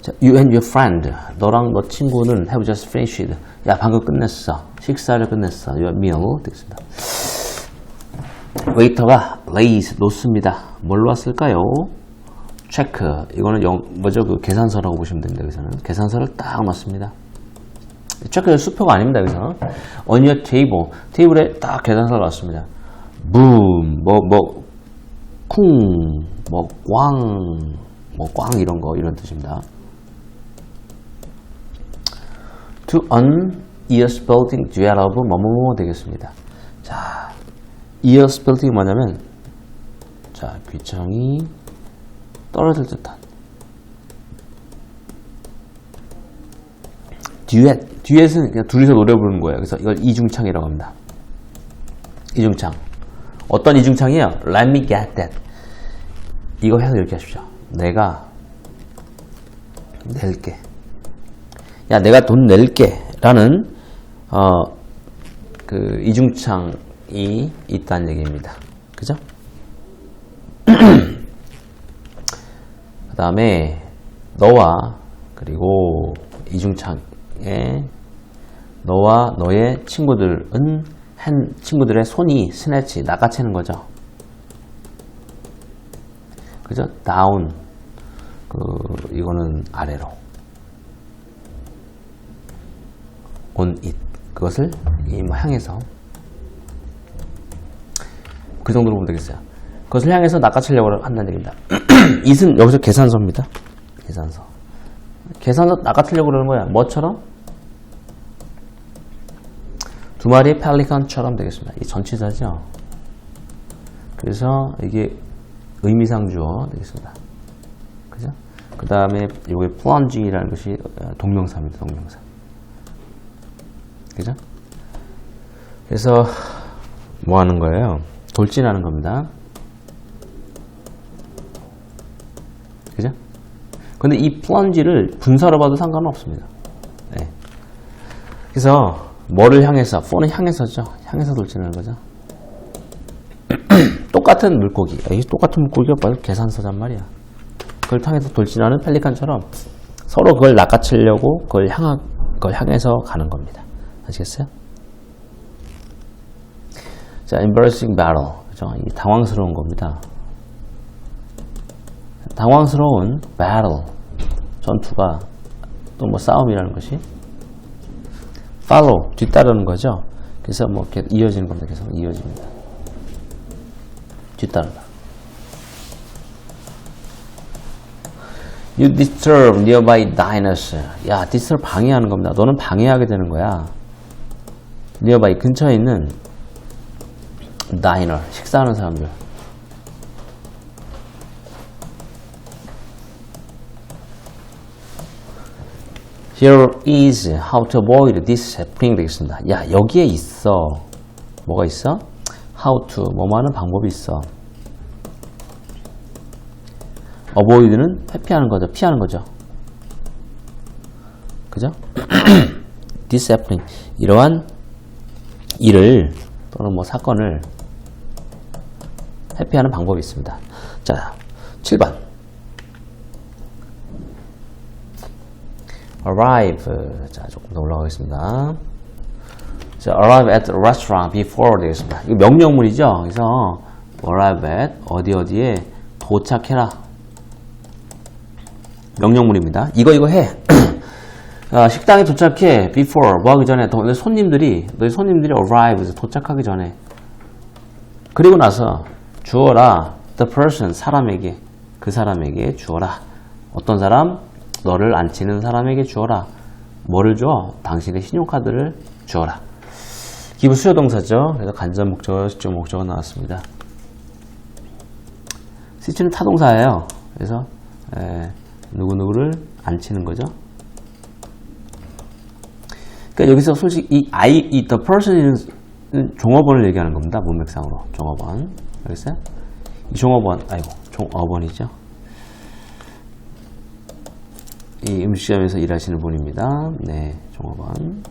자, you and your friend. 너랑 너 친구는 have just finished. 야, 방금 끝냈어. 식사를 끝냈어. your meal. 되겠습니다. 웨이터가 lays 놓습니다. 뭘로 왔을까요? 체크. 이거는 영, 뭐죠? 그 계산서라고 보시면 됩니다. 여기서는. 계산서를 딱 놨습니다. 체크는 수표가 아닙니다. 여기서. on your table. 테이블에 딱 계산서를 놨습니다. boom. 뭐, 뭐, 쿵. 뭐, 꽝. 뭐, 꽝 이런 거, 이런 뜻입니다. To an ear spelling duet of 뭐뭐뭐 되겠습니다. 자, ear spelling 뭐냐면, 자, 귀청이 떨어질 듯한. 듀엣. 듀엣은 그냥 둘이서 노래 부르는 거예요. 그래서 이걸 이중창이라고 합니다. 이중창. 어떤 이중창이에요? Let me get that. 이거 해서 이렇게 하십시오. 내가 낼게. 야, 내가 돈 낼게. 라는, 어, 그, 이중창이 있다는 얘기입니다. 그죠? 그 다음에, 너와, 그리고 이중창에, 너와 너의 친구들은, 한 친구들의 손이 스네치, 낚아채는 거죠. 그죠? 다운. 그, 이거는 아래로. On it. 그것을 이 뭐 향해서. 그 정도로 보면 되겠어요. 그것을 향해서 낚아채려고 한다는 얘기입니다. it은 여기서 계산서입니다. 계산서. 계산서 낚아채려고 그러는 거야. 뭐처럼? 두 마리의 펠리컨처럼 되겠습니다. 이 전치사죠. 그래서 이게 의미상 주어 되겠습니다. 그죠? 그 다음에 이게 plunge이라는 것이 동명사입니다. 동명사. 그죠? 그래서 뭐 하는 거예요? 돌진하는 겁니다. 그죠? 근데 이 plunge를 분사로 봐도 상관은 없습니다. 네. 그래서 뭐를 향해서, 폰은 향해서죠. 향해서 돌진하는 거죠. 똑같은 물고기. 이 똑같은 물고기가 바로 계산서란 말이야. 그걸 향해서 돌진하는 펠리칸처럼 서로 그걸 낚아채려고 그걸 향하, 그걸 향해서 가는 겁니다. 아시겠어요? 자, embarrassing battle. 그죠? 이 당황스러운 겁니다. 당황스러운 battle. 전투가 또 뭐 싸움이라는 것이 follow 뒤따르는 거죠. 그래서 뭐 이렇게 이어지는 겁니다. 계속 이어집니다. 뒤따르다. You disturb nearby diners. 야, disturb 방해하는 겁니다. 너는 방해하게 되는 거야. Nearby 근처에 있는 diner 식사하는 사람들. Here is how to avoid this happening 되겠습니다. 야, 여기에 있어. 뭐가 있어? How to, 뭐뭐 하는 방법이 있어. avoid는 회피하는 거죠. 피하는 거죠. 그죠? this happening. 이러한 일을 또는 뭐 사건을 회피하는 방법이 있습니다. 자, 7번. arrive. 자, 조금 더 올라가겠습니다. 자, arrive at restaurant before 되겠습니다. 이거 명령문이죠. 그래서 arrive at 어디 어디에 도착해라. 명령문입니다. 이거 이거 해. 아, 식당에 도착해. before 뭐 하기 전에. 너희 손님들이 너희 손님들이 arrive 도착하기 전에. 그리고 나서 주어라. The person 사람에게. 그 사람에게 주어라. 어떤 사람? 너를 안 치는 사람에게 주어라. 뭐를 줘? 당신의 신용카드를 주어라. 기부 수요 동사죠. 그래서 간접 목적어 시적 목적어 나왔습니다. 시치는 타동사예요. 그래서 에, 누구누구를 안 치는 거죠 그러니까 여기서 솔직히 이 I, 이 the person은 종업원을 얘기하는 겁니다. 문맥상으로 종업원. 알겠어요? 이 종업원, 아이고, 종업원이죠. 이 음식점에서 일하시는 분입니다. 네, 종업원.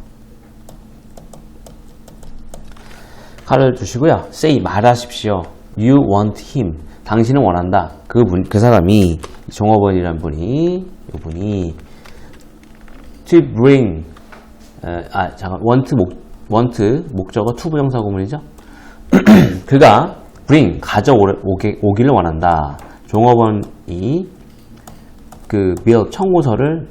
칼을 주시고요. say 말하십시오. You want him. 당신은 원한다. 그 분, 그 사람이 종업원이란 분이 이분이 to bring 에, 아 잠깐 want 목 want 목적어 to 부정사 구문이죠. 그가 bring 가져오게 오기를 원한다. 종업원이 그 bill 청구서를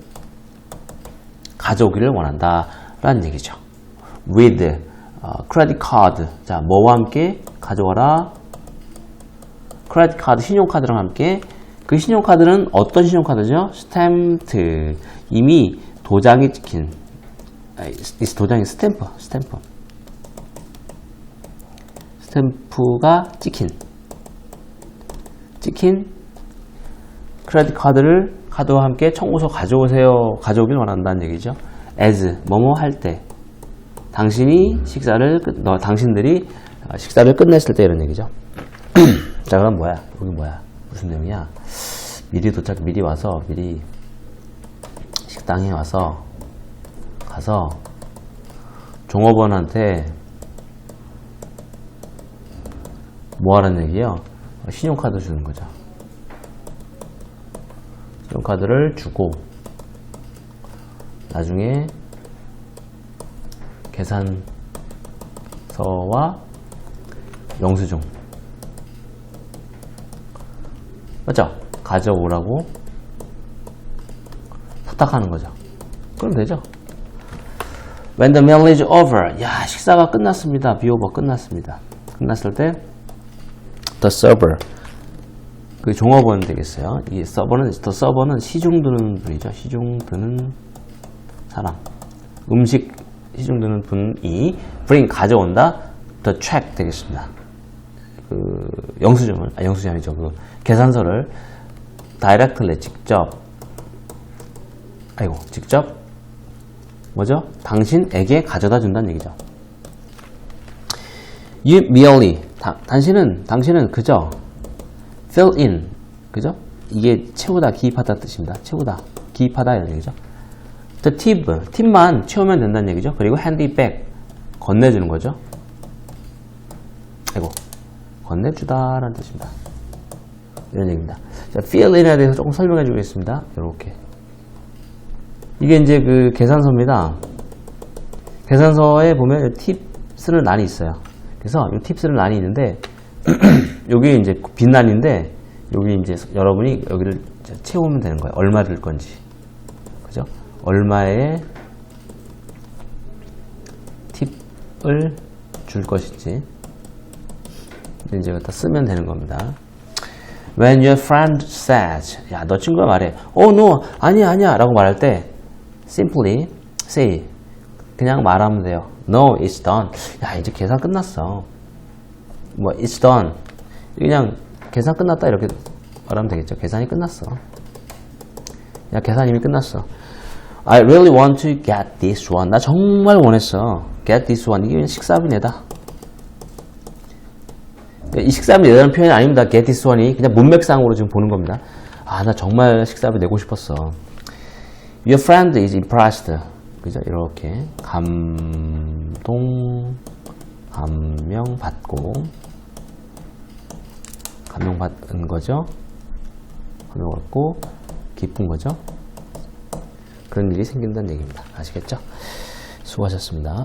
가져오기를 원한다 라는 얘기죠. with 어, credit card 자 뭐와 함께 가져와라 크레딧 카드 신용카드랑 함께 그 신용카드는 어떤 신용카드죠? 스탬프드 이미 도장이 찍힌 이 도장이 스탬프 스탬프. 스탬프가 찍힌. 찍힌 크레딧 카드를 카드와 함께 청구서 가져오세요. 가져오길 원한다는 얘기죠. As 뭐뭐 할 때. 당신이 식사를 끝, 너 당신들이 어, 식사를 끝냈을 때 이런 얘기죠. 자 그럼 뭐야? 여기 뭐야? 무슨 내용이야? 미리 도착 미리 와서 미리 식당에 와서 가서 종업원한테 뭐 하라는 얘기예요 신용카드 주는 거죠 신용카드를 주고 나중에 계산서와 영수증 맞죠? 가져오라고 부탁하는 거죠. 그럼 되죠. When the meal is over. 야, 식사가 끝났습니다. be over 끝났습니다. 끝났을 때 the server. 그 종업원 되겠어요. 이 서버는 the server는 시중 드는 분이죠. 시중 드는 사람. 음식 시중 드는 분이 bring 가져온다. the check 되겠습니다. 그 영수증을 아 영수증이 아니죠. 그 계산서를 directly 직접 아이고 직접 뭐죠? 당신에게 가져다 준다는 얘기죠. You merely 다, 당신은 당신은 그저 fill in 그죠? 이게 채우다 기입하다 뜻입니다. 채우다 기입하다 이런 얘기죠. The tip 팁만 채우면 된다는 얘기죠. 그리고 handy back 건네주는 거죠. 아이고 건네주다라는 뜻입니다. 이런 얘기입니다. 자, fill in에 대해서 조금 설명해 주겠습니다. 이렇게. 이게 이제 그 계산서입니다. 계산서에 보면 팁 쓰는 란이 있어요. 그래서 이팁 쓰는 란이 있는데, 여기 이제 빈란인데, 여기 이제 여러분이 여기를 채우면 되는 거예요. 얼마 들 건지. 그죠? 얼마의 팁을 줄 것인지. 이제 갖다 쓰면 되는 겁니다. When your friend says, 야, 너 친구가 말해, oh no, 아니야, 아니야, 라고 말할 때, simply say, 그냥 말하면 돼요. No, it's done. 야, 이제 계산 끝났어. 뭐, it's done. 그냥 계산 끝났다, 이렇게 말하면 되겠죠. 계산이 끝났어. 야, 계산 이미 끝났어. I really want to get this one. 나 정말 원했어. Get this one. 이게 그냥 식사비 내다. 이 식사비 내다는 표현이 아닙니다. Get this one이 그냥 문맥상으로 지금 보는 겁니다. 아, 나 정말 식사비 내고 싶었어. Your friend is impressed. 그죠? 이렇게 감동, 감명받고 감명받은 거죠. 감명받고 기쁜 거죠. 그런 일이 생긴다는 얘기입니다. 아시겠죠? 수고하셨습니다.